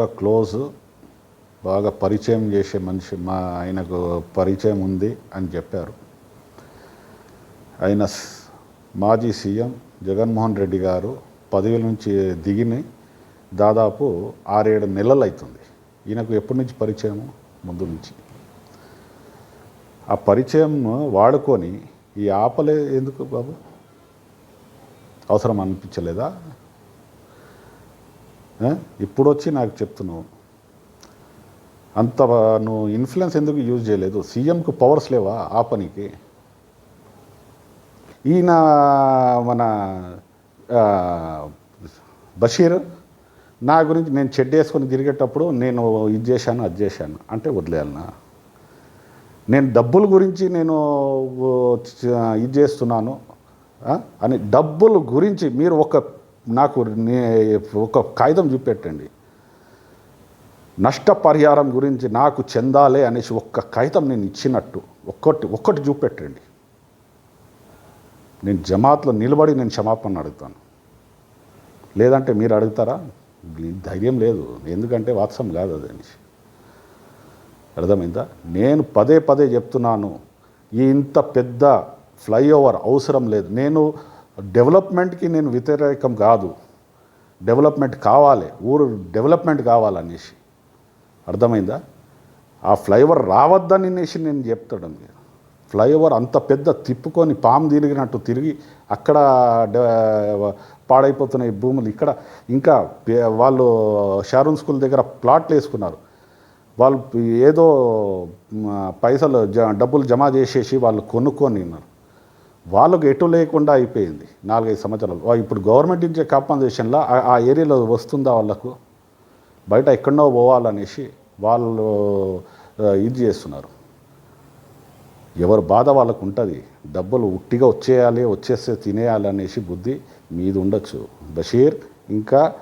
బాగా క్లోజ్ బాగా పరిచయం చేసే మనిషి మా ఆయనకు పరిచయం ఉంది అని చెప్పారు. ఆయన మాజీ సీఎం జగన్మోహన్ రెడ్డి గారు పదవి నుంచి దిగిని దాదాపు ఆరేడు నెలలు అవుతుంది ఈయనకు ఎప్పటి నుంచి పరిచయము? ముందు నుంచి. ఆ పరిచయం వాడుకొని ఈ ఆపలే ఎందుకు బాబు? అవసరం అనిపించలేదా? ఇప్పుడు వచ్చి నాకు చెప్తున్నావు? అంత నువ్వు ఇన్ఫ్లుయెన్స్ ఎందుకు యూజ్ చేయలేదు? సీఎంకు పవర్స్ లేవా ఆ పనికి? ఈయన మన బషీర్ నా గురించి నేను చెడ్డ వేసుకొని తిరిగేటప్పుడు నేను ఇది చేశాను అది చేశాను. అంటే వదిలేయాలనా? నేను డబ్బుల గురించి నేను ఇది చేస్తున్నాను అని డబ్బుల గురించి మీరు ఒక నాకు నే- ఒక కాగితం చూపెట్టండి. నష్టపరిహారం గురించి నాకు చెందాలే అనేసి ఒక్క కాగితం నేను ఇచ్చినట్టు ఒక్కటి ఒక్కటి చూపెట్టండి. నేను జమాత్లో నిలబడి నేను క్షమాపణ అడుగుతాను. లేదంటే మీరు అడుగుతారా? ధైర్యం లేదు. ఎందుకంటే వాత్సం కాదు అది అనేసి. అర్థమైందా? నేను పదే పదే చెప్తున్నాను. ఈ ఇంత పెద్ద ఫ్లైఓవర్ అవసరం లేదు. నేను డెవలప్మెంట్కి నేను వ్యతిరేకం కాదు. డెవలప్మెంట్ కావాలి. ఊరు డెవలప్మెంట్ కావాలనేసి. అర్థమైందా? ఆ ఫ్లైఓవర్ రావద్దని అనేసి నేను చెప్తాడు ఫ్లైఓవర్ అంత పెద్ద తిప్పుకొని పాము తిరిగినట్టు తిరిగి అక్కడ పాడైపోతున్న ఈ భూములు ఇక్కడ. ఇంకా పే- వాళ్ళు షారూన్ స్కూల్ దగ్గర ప్లాట్లు వేసుకున్నారు. వాళ్ళు ఏదో పైసలు జ డబ్బులు జమ చేసేసి వాళ్ళు కొనుక్కొని ఉన్నారు. వాళ్ళకు ఎటు లేకుండా అయిపోయింది నాలుగైదు సంవత్సరాలు. ఇప్పుడు గవర్నమెంట్ ఇచ్చే కాంపన్సేషన్లో ఆ- ఏరియాలో వస్తుందా వాళ్ళకు? బయట ఎక్కడో పోవాలనేసి వాళ్ళు ఇది చేస్తున్నారు. ఎవరు బాధ వాళ్ళకు ఉంటుంది. డబ్బులు ఉట్టిగా వచ్చేయాలి వచ్చేస్తే తినేయాలి అనేసి బుద్ధి మీది ఉండొచ్చు. బషీర్ ఇంకా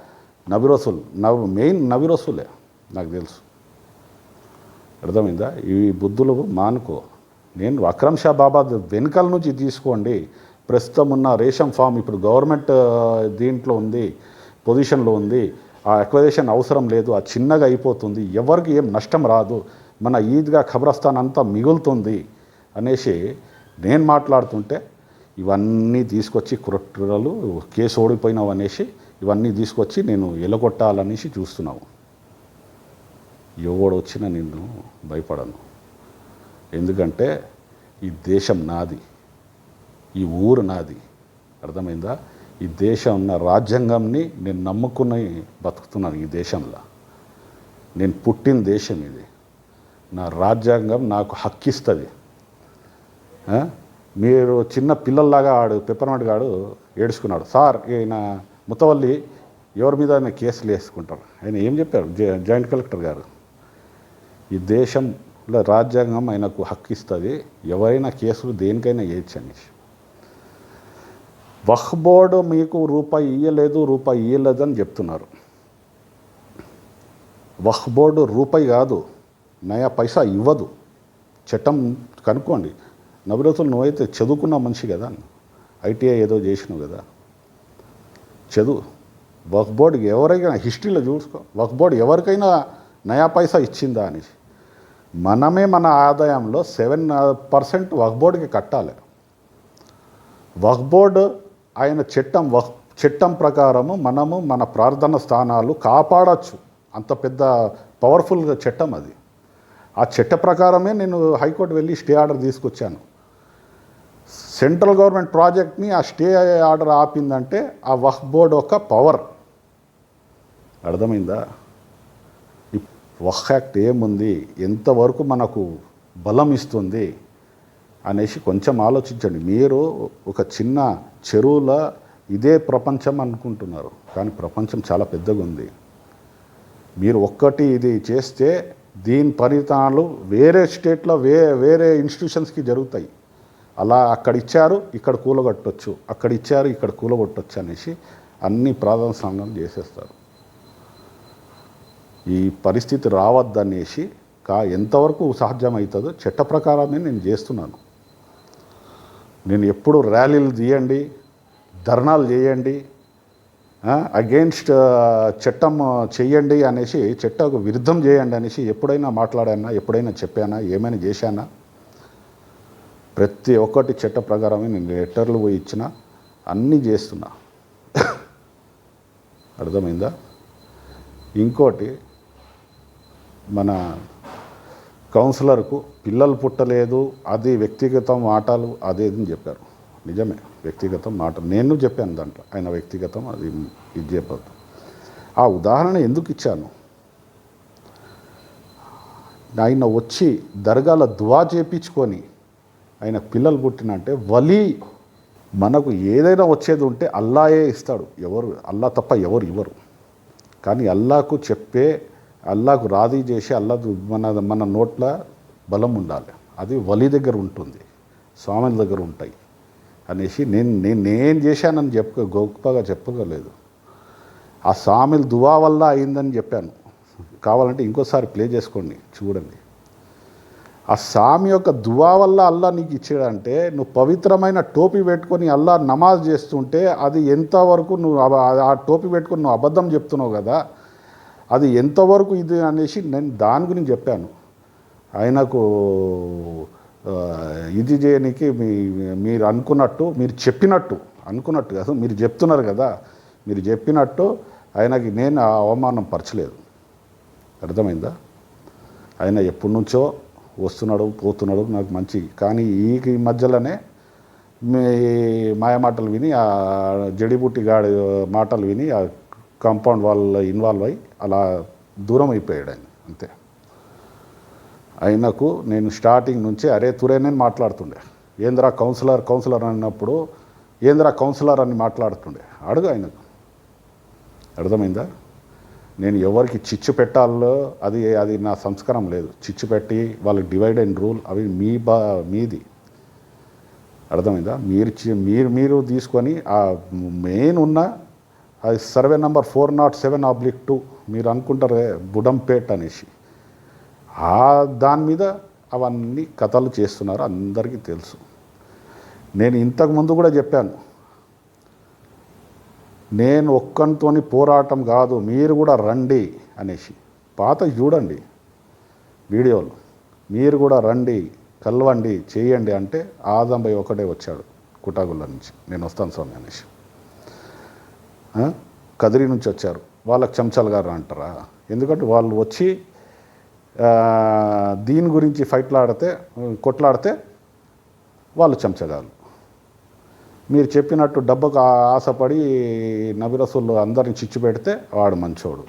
నబిరసుల్ నవ్ మెయిన్ నబిరసులే నాకు తెలుసు. అర్థమైందా? ఈ బుద్ధులు మానుకో. నేను అక్రమ్ షా బాబా వెనుకల నుంచి తీసుకోండి. ప్రస్తుతం ఉన్న రేషన్ ఫామ్ ఇప్పుడు గవర్నమెంట్ దీంట్లో ఉంది పొజిషన్లో ఉంది. ఆ అక్వజేషన్ అవసరం లేదు ఆ చిన్నగా అయిపోతుంది. ఎవరికి ఏం నష్టం రాదు. మన ఈద్గా ఖబరస్థాన్ అంతా మిగులుతుంది అనేసి నేను మాట్లాడుతుంటే ఇవన్నీ తీసుకొచ్చి కుట్రలు కేసు ఓడిపోయినావు అనేసి ఇవన్నీ తీసుకొచ్చి నేను ఎలగొట్టాలనేసి చూస్తున్నావు. ఎవడు వచ్చినా నిన్ను భయపడను. ఎందుకంటే ఈ దేశం నాది ఈ ఊరు నాది. అర్థమైందా? ఈ దేశం ఉన్న రాజ్యాంగంని నేను నమ్ముకుని బతుకుతున్నాను ఈ దేశంలో. నేను పుట్టిన దేశం ఇది. నా రాజ్యాంగం నాకు హక్కిస్తుంది. మీరు చిన్న పిల్లల్లాగా ఆడు పెప్పర్మెంట్ గాడు ఏడుచుకున్నాడు సార్ ఈయన ముతవల్లి ఎవరి మీద ఆయన కేసులు వేసుకుంటారు? ఆయన ఏం చెప్పారు? జాయింట్ కలెక్టర్ గారు. ఈ దేశం ఇలా రాజ్యాంగం ఆయనకు హక్కు ఇస్తుంది ఎవరైనా కేసులు దేనికైనా వేయచ్చు అనేసి వక్ఫ్ బోర్డు మీకు రూపాయి ఇయ్యలేదు రూపాయి ఇయ్యలేదు అని చెప్తున్నారు. వహ్ బోర్డు రూపాయి కాదు నయా పైసా ఇవ్వదు. చట్టం కనుక్కోండి. నబిరతులు నువ్వైతే చదువుకున్న మనిషి కదా ఐటీఐ ఏదో చేసినావు కదా. చదువు. వక్ బోర్డుకి ఎవరైనా హిస్టరీలో చూసుకో. వక్ బోర్డు ఎవరికైనా నయా పైసా ఇచ్చిందా అనేసి. మనమే మన ఆదాయంలో సెవెన్ పర్సెంట్ వక్ఫ్ బోర్డుకి కట్టాలి. వక్ఫ్ బోర్డు ఆయన చట్టం వక్ చట్టం ప్రకారము మనము మన ప్రార్థన స్థానాలు కాపాడచ్చు. అంత పెద్ద పవర్ఫుల్గా చట్టం అది. ఆ చట్ట ప్రకారమే నేను హైకోర్టు వెళ్ళి స్టే ఆర్డర్ తీసుకొచ్చాను. సెంట్రల్ గవర్నమెంట్ ప్రాజెక్ట్ని ఆ స్టే ఆర్డర్ ఆపిందంటే ఆ వక్ఫ్ బోర్డు ఒక పవర్. అర్థమైందా? ఈ యాక్ట్ ఏముంది? ఎంతవరకు మనకు బలం ఇస్తుంది? అనేసి కొంచెం ఆలోచించండి. మీరు ఒక చిన్న చెరువుల ఇదే ప్రపంచం అనుకుంటున్నారు. కానీ ప్రపంచం చాలా పెద్దగా ఉంది. మీరు ఒక్కటి ఇది చేస్తే దీని పరిణామాలు వేరే స్టేట్లో వే వేరే ఇన్స్టిట్యూషన్స్కి జరుగుతాయి. అలా అక్కడ ఇచ్చారు ఇక్కడ కూలగొట్టొచ్చు. అక్కడ ఇచ్చారు ఇక్కడ కూలగొట్టొచ్చు అనేసి అన్ని ప్రాధాన్య స్నానం చేసేస్తారు. ఈ పరిస్థితి రావద్దనేసి కా ఎంతవరకు సాధ్యమవుతుందో చట్ట ప్రకారమే నేను చేస్తున్నాను. నేను ఎప్పుడు ర్యాలీలు తీయండి ధర్నాలు చేయండి అగెయిన్స్ట్ చట్టం చెయ్యండి అనేసి చట్టకు విరుద్ధం చేయండి అనేసి ఎప్పుడైనా మాట్లాడానా ఎప్పుడైనా చెప్పానా ఏమైనా చేశానా? ప్రతి ఒక్కటి చట్ట ప్రకారమే నేను లెటర్లు పోయి ఇచ్చిన అన్నీ చేస్తున్నా. అర్థమైందా? ఇంకోటి మన కౌన్సిలర్కు పిల్లలు పుట్టలేదు అది వ్యక్తిగతం మాటలు అదేదని చెప్పారు. నిజమే వ్యక్తిగతం మాటలు నేను చెప్పాను దాంట్లో ఆయన వ్యక్తిగతం అది ఇది చెప్పద్దు. ఆ ఉదాహరణ ఎందుకు ఇచ్చాను? ఆయన వచ్చి దర్గాల దువా చేపించుకొని ఆయన పిల్లలు పుట్టినంటే వలి మనకు ఏదైనా వచ్చేది ఉంటే అల్లాయే ఇస్తాడు. ఎవరు అల్లా తప్ప ఎవరు ఇవ్వరు. కానీ అల్లాకు చెప్పే అల్లాకు రాజీ చేసి అల్లా మన మన నోట్ల బలం ఉండాలి. అది వలి దగ్గర ఉంటుంది స్వామిల దగ్గర ఉంటాయి అనేసి నేను నేను నేను చేశానని చెప్ప గొప్పగా చెప్పగలేదు. ఆ స్వామిల దువా వల్ల అయిందని చెప్పాను. కావాలంటే ఇంకోసారి ప్లే చేసుకోండి చూడండి. ఆ స్వామి యొక్క దువా వల్ల అల్లా నీకు ఇచ్చాడంటే నువ్వు పవిత్రమైన టోపీ పెట్టుకొని అల్లా నమాజ్ చేస్తుంటే అది ఎంతవరకు నువ్వు ఆ టోపీ పెట్టుకొని నువ్వు అబద్ధం చెప్తున్నావు కదా అది ఎంతవరకు ఇది అనేసి నేను దాని గురించి చెప్పాను. ఆయనకు ఇది చేయనికి మీ మీరు అనుకున్నట్టు మీరు చెప్పినట్టు అనుకున్నట్టు కాదు మీరు చెప్తున్నారు కదా మీరు చెప్పినట్టు ఆయనకి నేను అవమానం పరచలేదు. అర్థమైందా? ఆయన ఎప్పటి నుంచో వస్తున్నాడు పోతున్నాడు నాకు మంచి కానీ ఈ ఈ మధ్యలోనే మీ మాయ మాటలు విని ఆ జడిబుట్టి గాడి మాటలు విని ఆ కాంపౌండ్ వాళ్ళు ఇన్వాల్వ్ అయ్యి అలా దూరం అయిపోయాడు ఆయన అంతే. ఆయనకు నేను స్టార్టింగ్ నుంచి అరే తురేనే మాట్లాడుతుండే. ఏంద్రా కౌన్సిలర్ కౌన్సిలర్ అన్నప్పుడు ఏంద్రా కౌన్సిలర్ అని మాట్లాడుతుండే. అడుగు ఆయనకు. అర్థమైందా? నేను ఎవరికి చిచ్చు పెట్టాలో అది అది నా సంస్కారం లేదు. చిచ్చు పెట్టి వాళ్ళకి డివైడ్ అండ్ రూల్ అవి మీ బా మీది. అర్థమైందా? మీరు చి- మీరు మీరు తీసుకొని ఆ మెయిన్ ఉన్న అది survey number four nought seven oblique two. మీరు అనుకుంటారే బుడంపేట్ అనేసి. ఆ దాని మీద అవన్నీ కథలు చేస్తున్నారు అందరికీ తెలుసు. నేను ఇంతకు ముందు కూడా చెప్పాను. నేను ఒక్కనితోని పోరాటం కాదు మీరు కూడా రండి అనేసి. పాత చూడండి వీడియోలు. మీరు కూడా రండి కలవండి చేయండి అంటే ఆదంబై ఒకటే వచ్చాడు కుటాగుళ్ళ నుంచి. నేను వస్తాను స్వామి అనేసి. కదిరి నుంచి వచ్చారు. వాళ్ళకి చెంచాలు గారు అంటారా? ఎందుకంటే వాళ్ళు వచ్చి దీని గురించి ఫైట్లాడితే కొట్లాడితే వాళ్ళు చెంచగాలు మీరు చెప్పినట్టు డబ్బుకు ఆశపడి నబిరసులు అందరిని చిచ్చు పెడితే వాడు మంచోడు.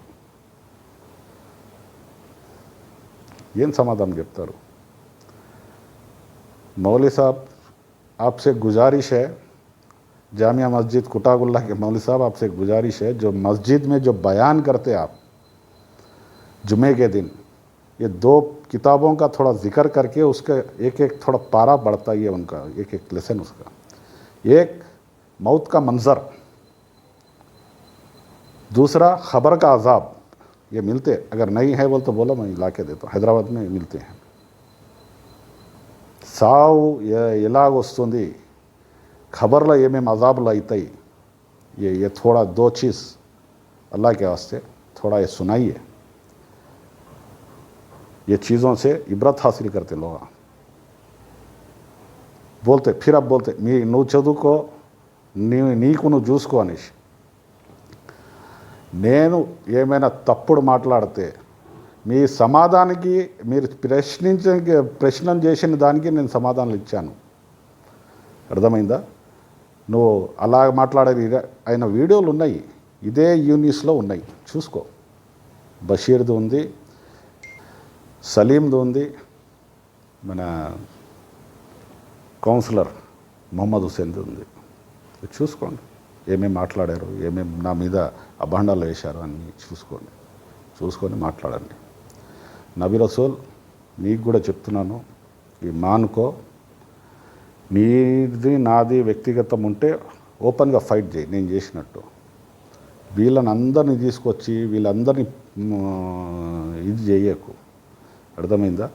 ఏం సమాధానం చెప్తారు? మౌలి సాబ్ ఆప్సే గుజారిసే جامعہ مسجد کٹاک اللہ کے مولوی صاحب، آپ سے ایک گزارش ہے، جو مسجد میں جو بیان کرتے آپ جمعے کے دن، یہ دو کتابوں کا تھوڑا ذکر کر کے اس کا ایک ایک تھوڑا پارا بڑھتا ہی ہے ان کا ایک ایک لیسن اس کا۔ ایک، موت کا منظر۔ دوسرا، خبر کا عذاب۔ یہ ملتے، اگر نہیں ہے بول تو بولا، میں لا کے دیتا ہوں۔ حیدرآباد میں ملتے ہیں۔ ساؤ یہ علاق وسطی ఖబర్లో ఏమేమి అజాబులు అవుతాయి ये ये थोड़ा दो चीज़ अल्लाह के वास्ते थोड़ा ये सुनाइए ये चीज़ों से इबरत हासिल करते लोग बोलते फिर अब बोलते మీ నువ్వు చదువుకో నీ నీకు నువ్వు చూసుకో అనేసి నేను ఏమైనా తప్పుడు మాట్లాడితే మీ సమాధానికి మీరు ప్రశ్నించ ప్రశ్న చేసిన దానికి నేను సమాధానాలు ఇచ్చాను అర్థమైందా నువ్వు అలా మాట్లాడేది ఆయన వీడియోలు ఉన్నాయి. ఇదే యూనిస్లో ఉన్నాయి. చూసుకో. బషీర్ది ఉంది. సలీంది ఉంది. మన కౌన్సిలర్ మొహమ్మద్ హుసేన్ది ఉంది. చూసుకోండి. ఏమేమి మాట్లాడారు? ఏమేమి నా మీద అభాండాలు వేశారు అన్నీ చూసుకోండి. చూసుకొని మాట్లాడండి. నబీ రసూల్ నీకు కూడా చెప్తున్నాను. ఈ మానుకో నీది నాది వ్యక్తిగతం ఉంటే ఓపెన్గా ఫైట్ చేయి నేను చేసినట్టు. వీళ్ళని అందరినీ తీసుకొచ్చి వీళ్ళందరినీ ఇది చేయకు. అర్థమైందా?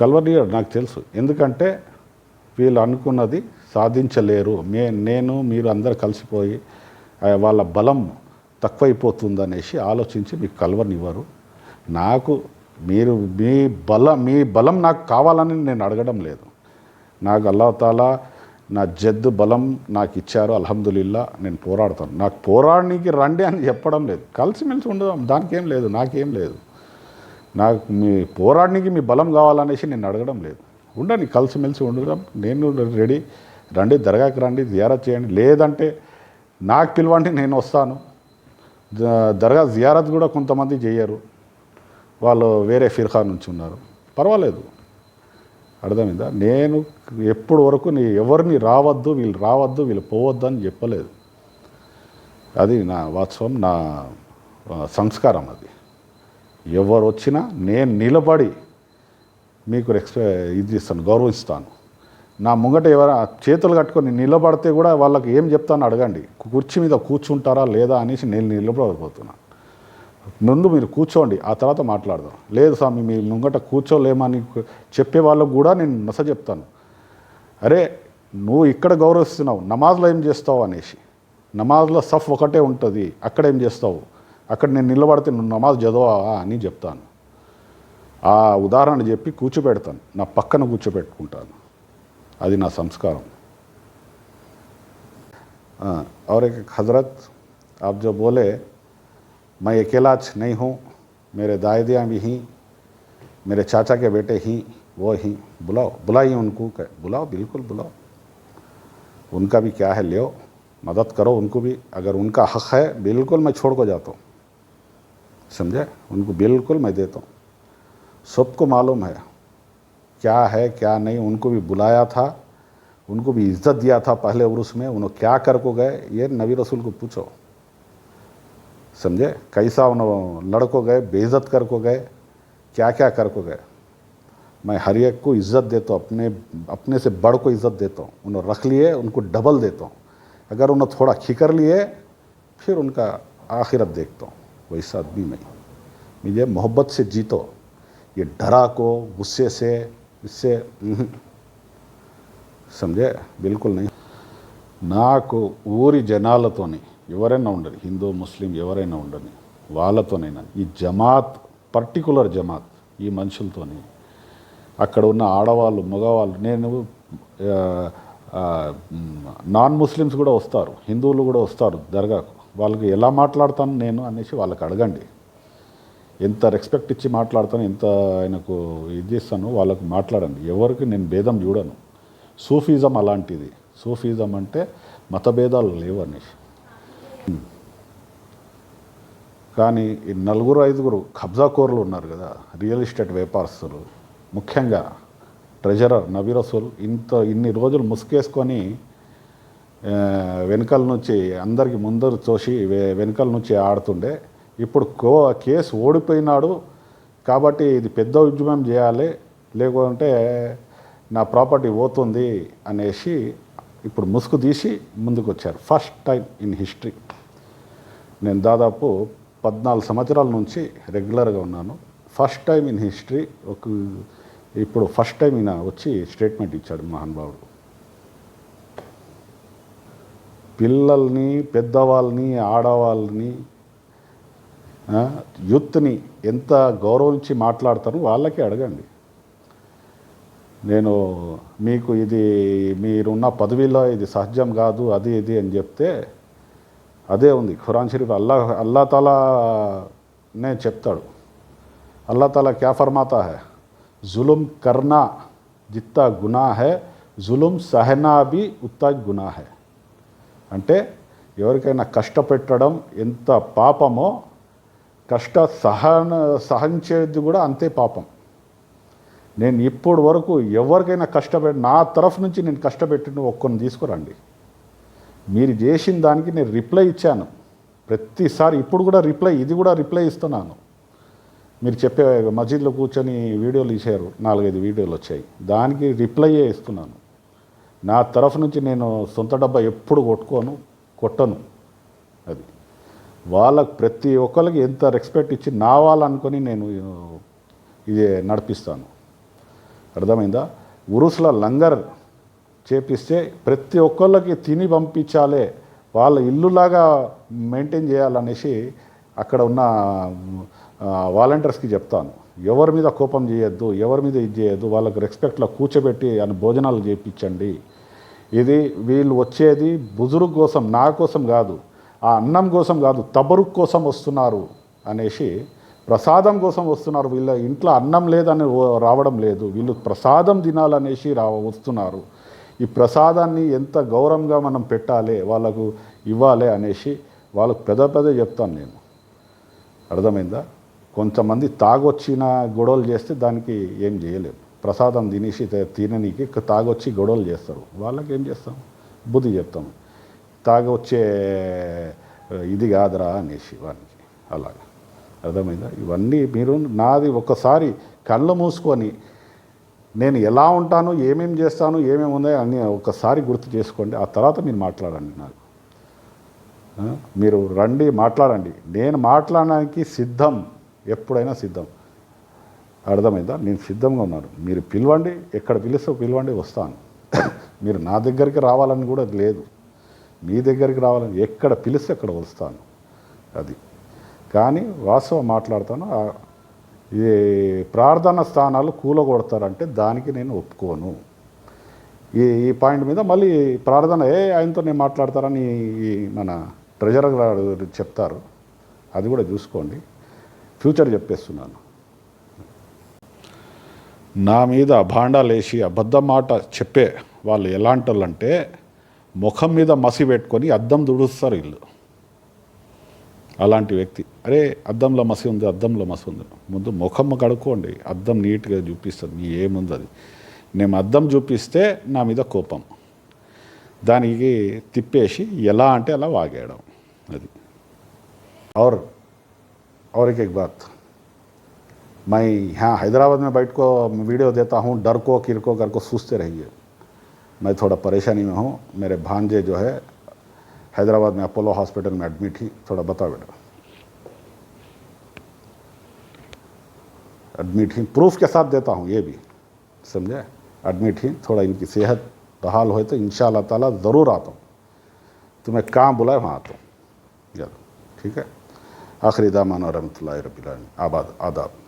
కల్వనీయడు నాకు తెలుసు. ఎందుకంటే వీళ్ళు అనుకున్నది సాధించలేరు. మే నేను మీరు అందరు కలిసిపోయి వాళ్ళ బలం తక్కువైపోతుందనేసి ఆలోచించి మీకు కలవనివ్వరు నాకు మీరు మీ బలం మీ బలం నాకు కావాలని నేను అడగడం లేదు. నాకు అల్లాతాలా నా జద్దు బలం నాకు ఇచ్చారు అల్హమ్దుల్లా నేను పోరాడతాను. నాకు పోరాడడానికి రండి అని చెప్పడం లేదు. కలిసిమెలిసి ఉండదాం దానికి ఏం లేదు నాకేం లేదు. నాకు మీ పోరాడడానికి మీ బలం కావాలనేసి నేను అడగడం లేదు. ఉండండి కలిసిమెలిసి ఉండడం. నేను రెడీ రండి దర్గాకి రండి జియారత్ చేయండి. లేదంటే నాకు పిలవండి నేను వస్తాను. దర్గా జియారత్ కూడా కొంతమంది చేయరు. వాళ్ళు వేరే ఫిర్ఖా నుంచి ఉన్నారు. పర్వాలేదు. అర్థమైందా? నేను ఎప్పటి వరకు నీ ఎవరిని రావద్దు వీళ్ళు రావద్దు వీళ్ళు పోవద్దు అని చెప్పలేదు. అది నా వాస్తవం నా సంస్కారం అది. ఎవరు వచ్చినా నేను నిలబడి మీకు రెక్స్పె ఇది ఇస్తాను గౌరవిస్తాను. నా ముంగట ఎవరైనా చేతులు కట్టుకొని నిలబడితే కూడా వాళ్ళకి ఏం చెప్తాను అడగండి. కుర్చీ మీద కూర్చుంటారా లేదా అనేసి నేను నిలబడకపోతున్నాను ముందు మీరు కూర్చోండి ఆ తర్వాత మాట్లాడదాం లేదు స్వామి మీ ముంగట కూర్చోలేమని చెప్పే వాళ్ళకు కూడా నేను నస చెప్తాను అరే నువ్వు ఇక్కడ గౌరవిస్తున్నావు నమాజ్లో ఏం చేస్తావు అనేసి నమాజ్లో సఫ్ ఒకటే ఉంటుంది అక్కడ ఏం చేస్తావు అక్కడ నేను నిలబడితే నువ్వు నమాజ్ చదవా అని చెప్తాను ఆ ఉదాహరణ చెప్పి కూర్చోబెడతాను నా పక్కన కూర్చోబెట్టుకుంటాను అది నా సంస్కారం हाँ, और एक हजरत आप जो बोले میں اکیلا نہیں ہوں، میرے دائدیاں بھی ہیں، میرے چاچا کے بیٹے ہیں، وہ ہیں۔ بلاؤ، بلائیے ان کو بلاؤ، بالکل بلاؤ۔ ان کا بھی کیا ہے، لیو، مدد کرو ان کو بھی۔ اگر ان کا حق ہے، بالکل میں چھوڑ کو جاتا ہوں۔ سمجھے؟ ان کو بالکل میں دیتا ہوں۔ سب کو معلوم ہے کیا ہے، کیا نہیں۔ ان کو بھی بلایا تھا، ان کو بھی عزت دیا تھا پہلے عرس میں۔ انہوں کیا کر کو گئے؟ یہ نبی رسول کو پوچھو۔ سمجھے؟ کیسا انہوں لڑ کو گئے، بے عزت کر کو گئے، کیا کیا کر کو گئے؟ میں ہر ایک کو عزت دیتا ہوں، اپنے اپنے سے بڑ کو عزت دیتا ہوں، انہوں رکھ لیے، ان کو ڈبل دیتا ہوں۔ اگر انہوں تھوڑا کھکر لیے، پھر ان کا آخرت دیکھتا ہوں۔ ویسا آدمی نہیں مجھے محبت سے جیتو یہ ڈرا کو، غصے سے، اس سے سمجھے؟ بالکل نہیں۔ ناکی جنالتوں نہیں ఎవరైనా ఉండరు. హిందూ ముస్లిం ఎవరైనా ఉండని వాళ్ళతోనైనా. ఈ జమాత్ పర్టికులర్ జమాత్ ఈ మనుషులతోని అక్కడ ఉన్న ఆడవాళ్ళు మగవాళ్ళు నేను నాన్ ముస్లిమ్స్ కూడా వస్తారు. హిందువులు కూడా వస్తారు దర్గాకు. వాళ్ళకి ఎలా మాట్లాడతాను నేను అనేసి వాళ్ళకి అడగండి. ఎంత రెస్పెక్ట్ ఇచ్చి మాట్లాడతాను ఎంత ఆయనకు ఇది చేస్తాను వాళ్ళకు మాట్లాడండి. ఎవరికి నేను భేదం చూడను. సూఫీజం అలాంటిది. సూఫీజం అంటే మతభేదాలు లేవు అనేసి. కానీ ఈ నలుగురు ఐదుగురు కబ్జాకోర్లు ఉన్నారు కదా రియల్ ఎస్టేట్ వ్యాపారస్తులు. ముఖ్యంగా ట్రెజరర్ నబీ రసూల్ ఇంత ఇన్ని రోజులు ముసుకేసుకొని ఆ, వెనకాల నుంచి అందరికి ముందరు చూసి వె- వెనకాల నుంచి ఆడుతుండే. ఇప్పుడు కో కేసు ఓడిపోయినాడు కాబట్టి ఇది పెద్ద ఉద్యమం చేయాలి లేకుంటే నా ప్రాపర్టీ పోతుంది అనేసి ఇప్పుడు ముసుగు తీసి ముందుకు వచ్చారు ఫస్ట్ టైం ఇన్ హిస్టరీ. నేను దాదాపు పద్నాలుగు సంవత్సరాల నుంచి రెగ్యులర్గా ఉన్నాను. ఫస్ట్ టైం ఇన్ హిస్టరీ ఒక ఇప్పుడు ఫస్ట్ టైం ఈయన వచ్చి స్టేట్మెంట్ ఇచ్చాడు మహానుభావుడు పిల్లల్ని పెద్దవాళ్ళని ఆడవాళ్ళని యూత్ని ఎంత గౌరవించి మాట్లాడతారో వాళ్ళకే అడగండి. నేను మీకు ఇది మీరున్న పదవిలో ఇది సహజం కాదు అది ఇది అని చెప్తే అదే ఉంది. ఖురాన్ షరీఫ్ అల్లా అల్లా తాలానే చెప్తాడు. అల్లా తాలా క్యా ఫర్మాతా జులుం కర్నా జిత్తా గునా హే జులుం సహనా బి ఉత్తా గునా హే. అంటే ఎవరికైనా కష్టపెట్టడం ఎంత పాపమో కష్ట సహన సహించేది కూడా అంతే పాపం. నేను ఇప్పటి వరకు ఎవరికైనా కష్టపెట్టి నా తరఫు నుంచి నేను కష్టపెట్టిన ఒక్కరిని తీసుకురండి. మీరు చేసిన దానికి నేను రిప్లై ఇచ్చాను. ప్రతిసారి ఇప్పుడు కూడా రిప్లై ఇది కూడా రిప్లై ఇస్తున్నాను. మీరు చెప్పే మసీద్లో కూర్చొని వీడియోలు ఇచ్చారు నాలుగైదు వీడియోలు వచ్చాయి. దానికి రిప్లైయే ఇస్తున్నాను. నా తరఫు నుంచి నేను సొంత డబ్బా ఎప్పుడు కొట్టుకోను కొట్టను. అది వాళ్ళకు ప్రతి ఒక్కరికి ఎంత రెస్పెక్ట్ ఇచ్చి నా నేను ఇది నడిపిస్తాను. అర్థమైందా? ఉరుసుల లంగర్ చేపిస్తే ప్రతి ఒక్కళ్ళకి తిని పంపించాలే. వాళ్ళ ఇల్లులాగా మెయింటైన్ చేయాలనేసి అక్కడ ఉన్న వాలంటీర్స్కి చెప్తాను. ఎవరి మీద కోపం చేయొద్దు ఎవరి మీద ఇది చేయొద్దు వాళ్ళకి రెస్పెక్ట్లో కూర్చోబెట్టి అని భోజనాలు చేయించండి ఇది వీళ్ళు వచ్చేది బుజురుగు కోసం నా కోసం కాదు ఆ అన్నం కోసం కాదు తబరుక్ కోసం వస్తున్నారు అనేసి ప్రసాదం కోసం వస్తున్నారు. వీళ్ళ ఇంట్లో అన్నం లేదని రావడం లేదు వీళ్ళు ప్రసాదం తినాలనేసి రా వస్తున్నారు. ఈ ప్రసాదాన్ని ఎంత గౌరవంగా మనం పెట్టాలి వాళ్ళకు ఇవ్వాలి అనేసి వాళ్ళకు పెద్ద పెద్ద చెప్తాను నేను. అర్థమైందా? కొంతమంది తాగొచ్చిన గొడవలు చేస్తే దానికి ఏం చేయలేము. ప్రసాదం తినేసి తిననీకి తాగొచ్చి గొడవలు చేస్తారు. వాళ్ళకి ఏం చేస్తాం? బుద్ధి చెప్తాం. తాగొచ్చే ఇది కాదురా అనేసి వానికి. అలాగా. అర్థమైందా? ఇవన్నీ మీరు నాది ఒకసారి కళ్ళు మూసుకొని నేను ఎలా ఉంటాను ఏమేమి చేస్తాను ఏమేమి ఉన్నాయో అని ఒకసారి గుర్తు చేసుకోండి ఆ తర్వాత మీరు మాట్లాడండి నాకు. మీరు రండి మాట్లాడండి. నేను మాట్లాడడానికి సిద్ధం ఎప్పుడైనా సిద్ధం. అర్థమైందా? నేను సిద్ధంగా ఉన్నాను. మీరు పిలవండి ఎక్కడ పిలిస్తే పిలవండి వస్తాను. మీరు నా దగ్గరికి రావాలని కూడా లేదు. మీ దగ్గరికి రావాలని ఎక్కడ పిలిస్తే అక్కడ వస్తాను. అది. కానీ వాస్తవం మాట్లాడతాను ఈ ప్రార్థన స్థానాలు కూలగొడతారంటే దానికి నేను ఒప్పుకోను. ఈ ఈ పాయింట్ మీద మళ్ళీ ప్రార్థన ఏ ఆయనతో నేను మాట్లాడతారని ఈ మన ట్రెజరర్ గారు చెప్తారు. అది కూడా చూసుకోండి. ఫ్యూచర్ చెప్పేస్తున్నాను. నా మీద భాండాలేసి అబద్ధ మాట చెప్పే వాళ్ళు ఎలాంటి అంటే ముఖం మీద మసి పెట్టుకొని అద్దం దుడుస్తారు వీళ్ళు. అలాంటి వ్యక్తి. అరే అద్దంలో మసి ఉంది అద్దంలో మసి ఉంది ముందు ముఖం కడుక్కోండి అద్దం నీట్గా చూపిస్తుంది మీ ఏముంది అది నేను అద్దం చూపిస్తే నా మీద కోపం దానికి తిప్పేసి ఎలా అంటే అలా వాగేయడం అది और और एक एक बात मैं यहाँ हैदराबाद में बैठ को वीडियो देता हूँ डर को किर को कर को सोचते रहिए मैं थोड़ा परेशानी में हूँ मेरे भांजे जो है हैदराबाद में अपोलो हॉस्पिटल में एडमिट ही थोड़ा बताओ बेटा ایڈمٹ ہی پروف کے ساتھ دیتا ہوں، یہ بھی۔ سمجھے؟ ایڈمٹ ہی، تھوڑا ان کی صحت بحال ہوئے تو ان شاء اللہ تعالیٰ ضرور آتا ہوں۔ تمہیں کہاں بلائے وہاں آتا ہوں۔ ٹھیک ہے؟ آخری دامان رحمۃ اللہ رب العالمین۔ آباد، آداب۔